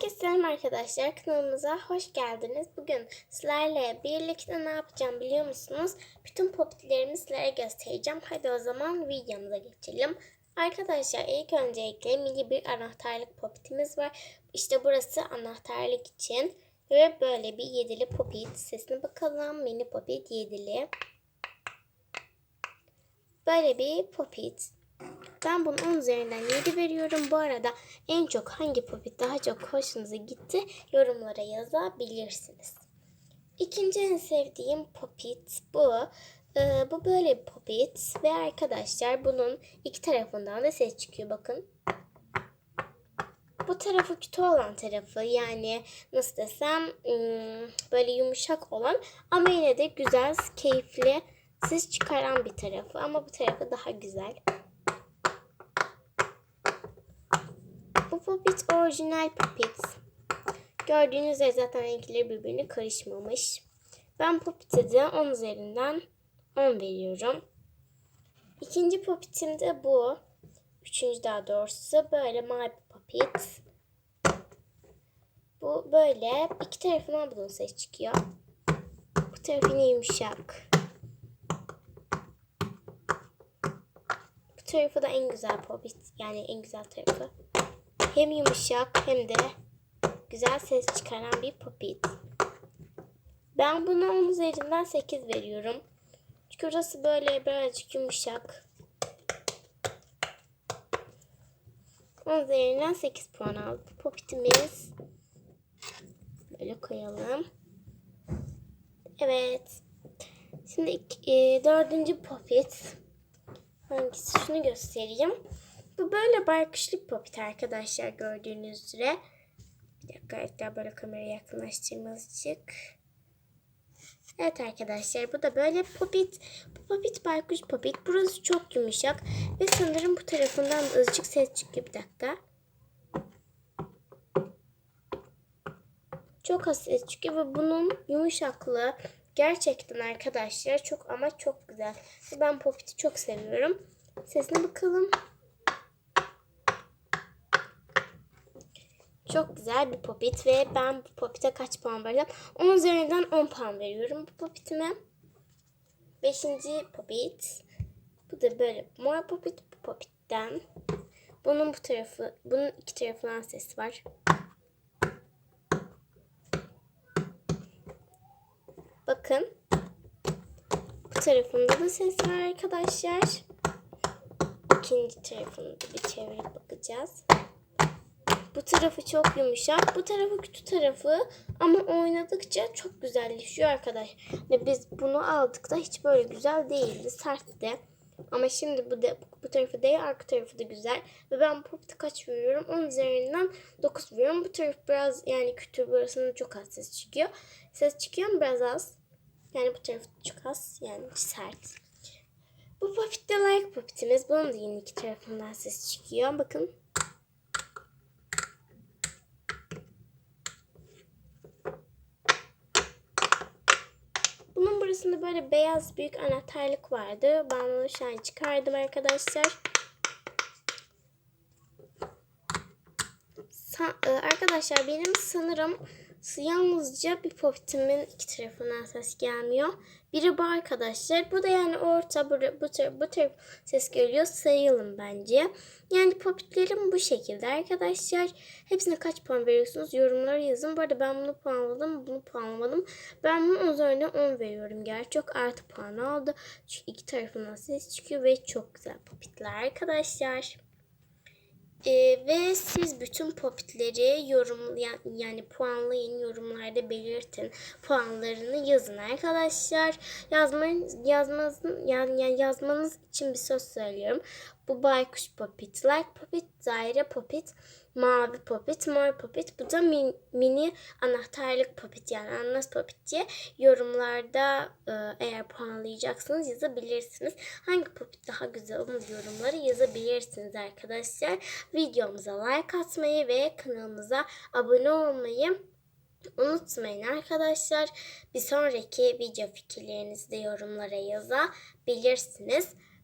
Herkese selam arkadaşlar. Kanalımıza hoş geldiniz. Bugün sizlerle birlikte ne yapacağım biliyor musunuz? Bütün popitlerimi sizlere göstereceğim. Hadi o zaman videomuza geçelim. Arkadaşlar ilk öncelikle mini bir anahtarlık popitimiz var. İşte burası anahtarlık için. Ve böyle bir yedili popit. Sesine bakalım. Mini popit yedili. Böyle bir popit. Ben bunun 10 üzerinden 7 veriyorum. Bu arada en çok hangi popit daha çok hoşunuza gitti yorumlara yazabilirsiniz. İkinci en sevdiğim popit bu. Ee, bu böyle bir popit ve arkadaşlar bunun iki tarafından da ses çıkıyor bakın. Bu tarafı kötü olan tarafı yani nasıl desem ım, böyle yumuşak olan ama yine de güzel, keyifli ses çıkaran bir tarafı ama bu tarafı daha güzel. Popit orijinal popit. Gördüğünüz üzere zaten renkleri birbirine karışmamış. Ben popite de 10 üzerinden 10 veriyorum. İkinci popitim de bu. Üçüncü daha doğrusu böyle mavi popit. Bu böyle iki tarafından bunun ses çıkıyor. Bu tarafı yine yumuşak. Bu tarafı da en güzel popit. Yani en güzel tarafı. Hem yumuşak hem de güzel ses çıkaran bir popit. Ben buna 10 üzerinden 8 veriyorum. Çünkü orası böyle birazcık yumuşak. 10 üzerinden 8 puan aldı. Popitimiz böyle koyalım. Evet. Şimdi e, dördüncü popit. Hangisi? Şunu göstereyim. Bu böyle baykuşlu popit arkadaşlar gördüğünüz üzere. Bir dakika hatta böyle kameraya yakınlaştırmazcık. Evet arkadaşlar bu da böyle popit. Bu popit baykuş popit. Burası çok yumuşak. Ve sanırım bu tarafından azıcık ses çıkıyor. Bir dakika. Çok az ses çıkıyor ve bunun yumuşaklığı gerçekten arkadaşlar çok ama çok güzel. Ben popiti çok seviyorum. Sesine bakalım. Çok güzel bir popit ve ben bu popite kaç puan vereceğim? 10 üzerinden 10 puan veriyorum bu popitime. Beşinci popit. Bu da böyle mor popit bu popitten. Bunun bu tarafı, bunun iki tarafından ses var. Bakın. Bu tarafında da ses var arkadaşlar. İkinci tarafını da bir çevirip bakacağız. Bu tarafı çok yumuşak. Bu tarafı kötü tarafı. Ama oynadıkça çok güzelleşiyor arkadaş. Ve biz bunu aldık da hiç böyle güzel değildi. Sertti. Ama şimdi bu de, bu tarafı değil arka tarafı da güzel. Ve ben bu popiti kaç veriyorum? 10 üzerinden 9 veriyorum. Bu taraf biraz yani kötü. Burasında çok az ses çıkıyor. Ses çıkıyor mu biraz az? Yani bu taraf çok az. Yani sert. Bu popit de like popitimiz. Bunun da yine iki tarafından ses çıkıyor. Bakın. Bunun burasında böyle beyaz büyük anahtarlık vardı. Ben onu şu an çıkardım arkadaşlar. Sa- e, arkadaşlar benim sanırım yalnızca bir popitimin iki tarafından ses gelmiyor. Biri bu arkadaşlar. Bu da yani orta bu, bu, taraf, bu taraf ses geliyor. Sayalım bence. Yani popitlerim bu şekilde arkadaşlar. Hepsine kaç puan veriyorsunuz? Yorumlara yazın. Bu arada ben bunu puanladım. Bunu puanlamadım. Ben bunu 10 üzerine 10 veriyorum. Gerçi çok artı puan aldı. Çünkü iki tarafından ses çıkıyor ve çok güzel popitler arkadaşlar. Ee, ve siz bütün popitleri yorum yani puanlayın yorumlarda belirtin puanlarını yazın arkadaşlar. Yazmanız yazmanız yani, yani yazmanız için bir söz söylüyorum bu baykuş popit like popit daire popit mavi popit mor popit bu da min, mini anahtarlık popit yani ananas popit diye yorumlarda e, eğer puanlayacaksınız yazabilirsiniz hangi popit daha güzel onu yorumları yazabilirsiniz arkadaşlar videomuza like atmayı ve kanalımıza abone olmayı unutmayın arkadaşlar. Bir sonraki video fikirlerinizi de yorumlara yazabilirsiniz.